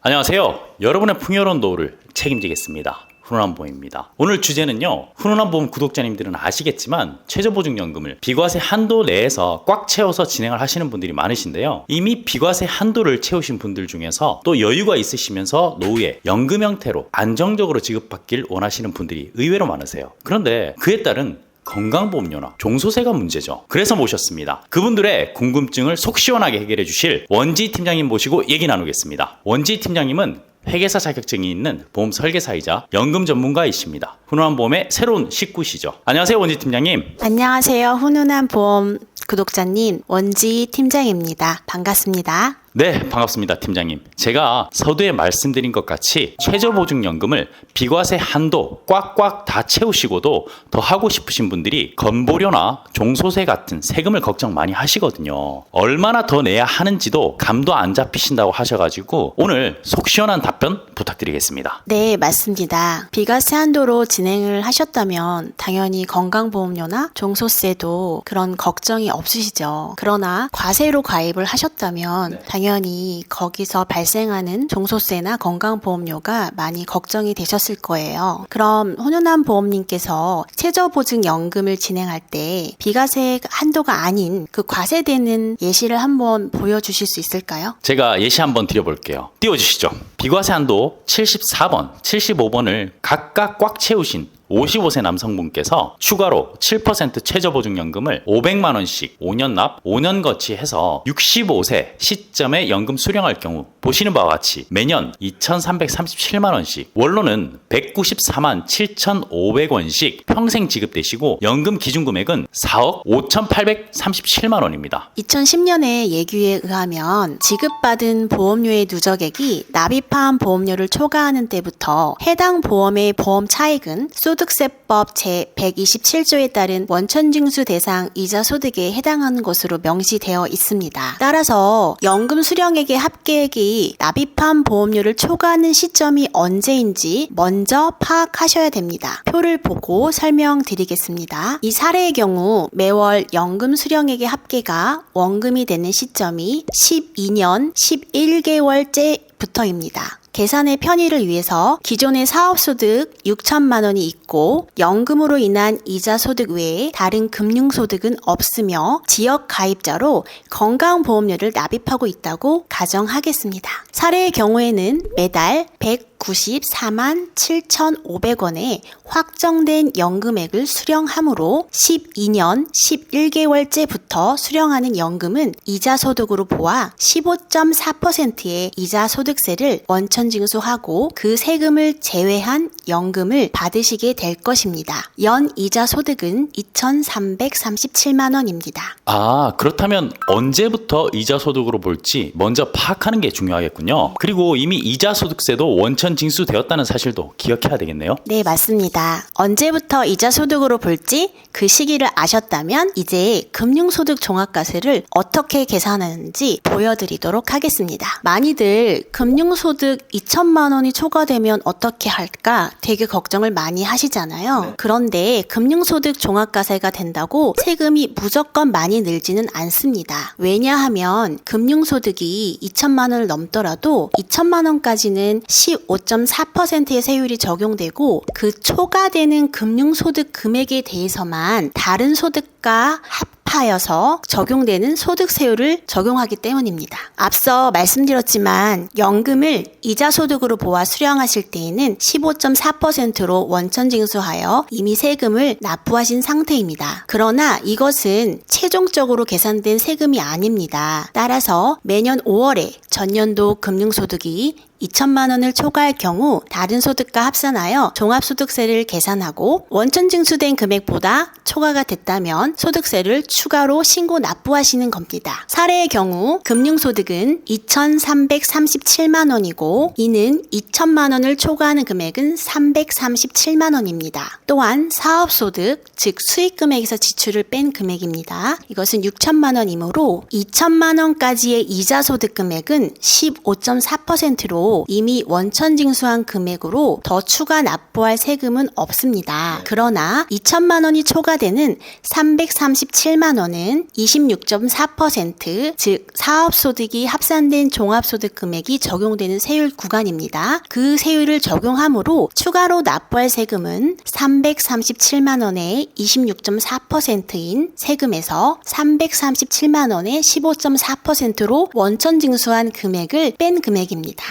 안녕하세요. 여러분의 풍요로운 노후를 책임지겠습니다. 훈훈한 보험입니다. 오늘 주제는요. 훈훈한 보험 구독자님들은 아시겠지만 최저보증연금을 비과세 한도 내에서 꽉 채워서 진행을 하시는 분들이 많으신데요. 이미 비과세 한도를 채우신 분들 중에서 또 여유가 있으시면서 노후에 연금 형태로 안정적으로 지급받길 원하시는 분들이 의외로 많으세요. 그런데 그에 따른 건강보험료나 종소세가 문제죠. 그래서 모셨습니다. 그분들의 궁금증을 속 시원하게 해결해 주실 원지 팀장님 모시고 얘기 나누겠습니다. 원지 팀장님은 회계사 자격증이 있는 보험 설계사이자 연금 전문가이십니다. 훈훈한 보험의 새로운 식구시죠. 안녕하세요, 원지 팀장님. 안녕하세요. 훈훈한 보험 구독자님, 원지 팀장입니다. 반갑습니다. 네, 반갑습니다, 팀장님. 제가 서두에 말씀드린 것 같이 최저보증연금을 비과세 한도 꽉꽉 다 채우시고도 더 하고 싶으신 분들이 건보료나 종소세 같은 세금을 걱정 많이 하시거든요. 얼마나 더 내야 하는지도 감도 안 잡히신다고 하셔가지고 오늘 속 시원한 답변 부탁드리겠습니다. 네, 맞습니다. 비과세 한도로 진행을 하셨다면 당연히 건강보험료나 종소세도 그런 걱정이 없으시죠. 그러나 과세로 가입을 하셨다면 당연히 거기서 발생하는 종소세나 건강보험료가 많이 걱정이 되셨을 거예요. 그럼 훈훈한 보험님께서 최저보증연금을 진행할 때 비과세 한도가 아닌 그 과세되는 예시를 한번 보여주실 수 있을까요? 제가 예시 한번 드려볼게요. 띄워주시죠. 비과세 한도 74번, 75번을 각각 꽉 채우신 55세 남성분께서 추가로 7% 최저보증연금을 500만 원씩 5년 납, 5년 거치 해서 65세 시점에 연금 수령할 경우 보시는 바와 같이 매년 2,337만 원씩 원로는 194만 7,500원씩 평생 지급되시고 연금 기준 금액은 4억 5,837만 원입니다. 2010년의 예규에 의하면 지급받은 보험료의 누적액이 납입한 보험료를 초과하는 때부터 해당 보험의 보험 차익은 소득세법 제127조에 따른 원천징수 대상 이자 소득에 해당하는 것으로 명시되어 있습니다. 따라서 연금 수령액의 합계액이 납입한 보험료를 초과하는 시점이 언제인지 먼저 파악하셔야 됩니다. 표를 보고 설명드리겠습니다. 이 사례의 경우 매월 연금 수령액의 합계가 원금이 되는 시점이 12년 11개월째 부터입니다. 계산의 편의를 위해서 기존의 사업소득 6천만 원이 있고 연금으로 인한 이자 소득 외에 다른 금융소득은 없으며 지역 가입자로 건강보험료를 납입하고 있다고 가정하겠습니다. 사례의 경우에는 매달 194만 7,500원의 확정된 연금액을 수령하므로 12년 11개월째부터 수령하는 연금은 이자 소득으로 보아 15.4%의 이자 소득세를 원천 징수하고 그 세금을 제외한 연금을 받으시게 될 것입니다. 연 이자 소득은 2,337만 원입니다. 아, 그렇다면 언제부터 이자 소득으로 볼지 먼저 파악하는 게 중요하겠군요. 그리고 이미 이자 소득세도 원천 징수되었다는 사실도 기억해야 되겠네요. 네, 맞습니다. 언제부터 이자 소득으로 볼지 그 시기를 아셨다면 이제 금융소득 종합과세를 어떻게 계산하는지 보여드리도록 하겠습니다. 많이들 금융소득 2천만 원이 초과되면 어떻게 할까 되게 걱정을 많이 하시잖아요. 그런데 금융소득 종합과세가 된다고 세금이 무조건 많이 늘지는 않습니다. 왜냐하면 금융소득이 2천만 원을 넘더라도 2천만 원까지는 15.4%의 세율이 적용되고 그 초과되는 금융소득 금액에 대해서만 다른 소득과 합 하여서 적용되는 소득세율을 적용하기 때문입니다. 앞서 말씀드렸지만 연금을 이자 소득으로 보아 수령하실 때에는 15.4%로 원천 징수하여 이미 세금을 납부하신 상태입니다. 그러나 이것은 최종적으로 계산된 세금이 아닙니다. 따라서 매년 5월에 전년도 금융소득이 2천만 원을 초과할 경우 다른 소득과 합산하여 종합소득세를 계산하고 원천 징수된 금액보다 초과가 됐다면 소득세를 추가로 신고 납부하시는 겁니다. 사례의 경우 금융소득은 2,337만 원이고 이는 2천만 원을 초과하는 금액은 337만 원입니다. 또한 사업소득, 즉 수익금액에서 지출을 뺀 금액입니다. 이것은 6천만 원이므로 2천만 원까지의 이자 소득 금액은 15.4%로 경우에도 이미 원천 징수한 금액으로 더 추가 납부할 세금은 없습니다. 그러나 2천만 원이 초과되는 337만 원은 26.4%, 즉 사업 소득이 합산된 종합 소득 금액이 적용되는 세율 구간입니다. 그 세율을 적용함으로 추가로 납부할 세금은 337만 원의 26.4%인 세금에서 337만 원의 15.4%로 원천 징수한 금액을 뺀 금액입니다.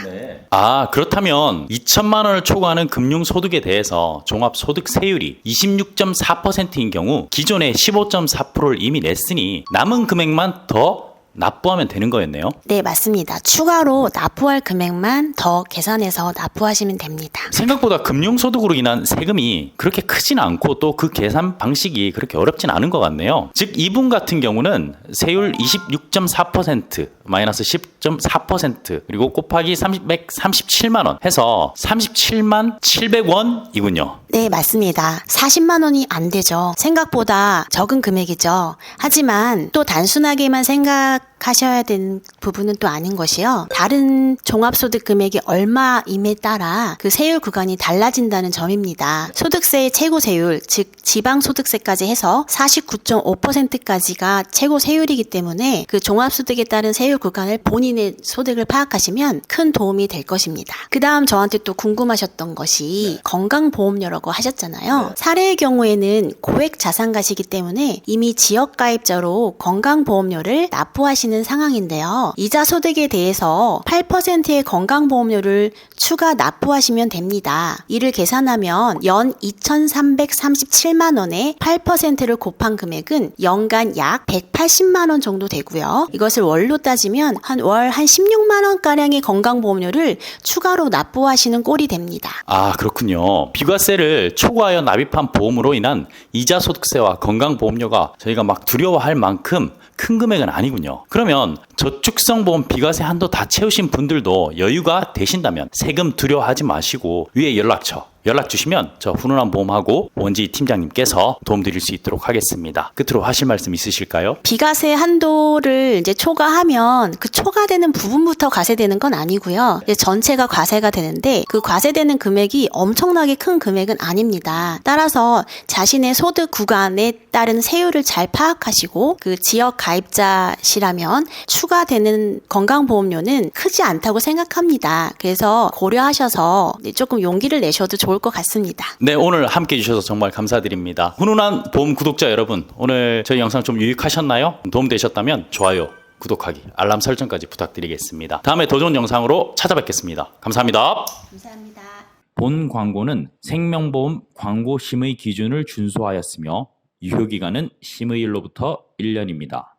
아, 그렇다면 2천만 원을 초과하는 금융 소득에 대해서 종합 소득 세율이 26.4%인 경우 기존의 15.4%를 이미 냈으니 남은 금액만 더 납부하면 되는 거였네요. 네, 맞습니다. 추가로 납부할 금액만 더 계산해서 납부하시면 됩니다. 생각보다 금융소득으로 인한 세금이 그렇게 크진 않고 또 그 계산 방식이 그렇게 어렵진 않은 것 같네요. 즉, 이분 같은 경우는 세율 26.4% 마이너스 10.4% 그리고 곱하기 337만 원 해서 37만 700원이군요. 네, 맞습니다. 40만 원이 안 되죠. 생각보다 적은 금액이죠. 하지만 또 단순하게만 생각 하셔야 되는 부분은 또 아닌 것이요. 다른 종합소득 금액이 얼마임에 따라 그 세율 구간이 달라진다는 점입니다. 소득세의 최고 세율, 즉 지방소득세까지 해서 49.5%까지가 최고 세율이기 때문에 그 종합소득에 따른 세율 구간을 본인의 소득을 파악하시면 큰 도움이 될 것입니다. 그 다음 저한테 또 궁금하셨던 것이 건강보험료라고 하셨잖아요. 사례의 경우에는 고액 자산가시기 때문에 이미 지역가입자로 건강보험료를 납부하 시는 상황인데요. 이자 소득에 대해서 8%의 건강보험료를 추가 납부하시면 됩니다. 이를 계산하면 연 2,337만 원에 8%를 곱한 금액은 연간 약 180만 원 정도 되고요. 이것을 월로 따지면 한 월한 16만 원 가량의 건강보험료를 추가로 납부하시는 꼴이 됩니다. 아, 그렇군요. 비과세를 초과하여 납입한 보험으로 인한 이자 소득세와 건강보험료가 저희가 막 두려워할 만큼 큰 금액은 아니군요. 그러면 저축성 보험 비과세 한도 다 채우신 분들도 여유가 되신다면 세금 두려워하지 마시고 위에 연락처 연락 주시면 저 훈훈한 보험하고 원지 팀장님께서 도움 드릴 수 있도록 하겠습니다. 끝으로 하실 말씀 있으실까요? 비과세 한도를 이제 초과하면 그 초과되는 부분부터 과세되는 건 아니고요. 이제 전체가 과세가 되는데 그 과세되는 금액이 엄청나게 큰 금액은 아닙니다. 따라서 자신의 소득 구간에 따른 세율을 잘 파악하시고 그 지역 가입자시라면 추가되는 건강보험료는 크지 않다고 생각합니다. 그래서 고려하셔서 조금 용기를 내셔도 좋을 것 같습니다. 네, 오늘 함께 해주셔서 정말 감사드립니다. 훈훈한 보험 구독자 여러분, 오늘 저희 영상 좀 유익하셨나요? 도움 되셨다면 좋아요, 구독하기, 알람 설정까지 부탁드리겠습니다. 다음에 더 좋은 영상으로 찾아뵙겠습니다. 감사합니다. 감사합니다. 본 광고는 생명보험 광고 심의 기준을 준수하였으며 유효기간은 심의일로부터 1년입니다.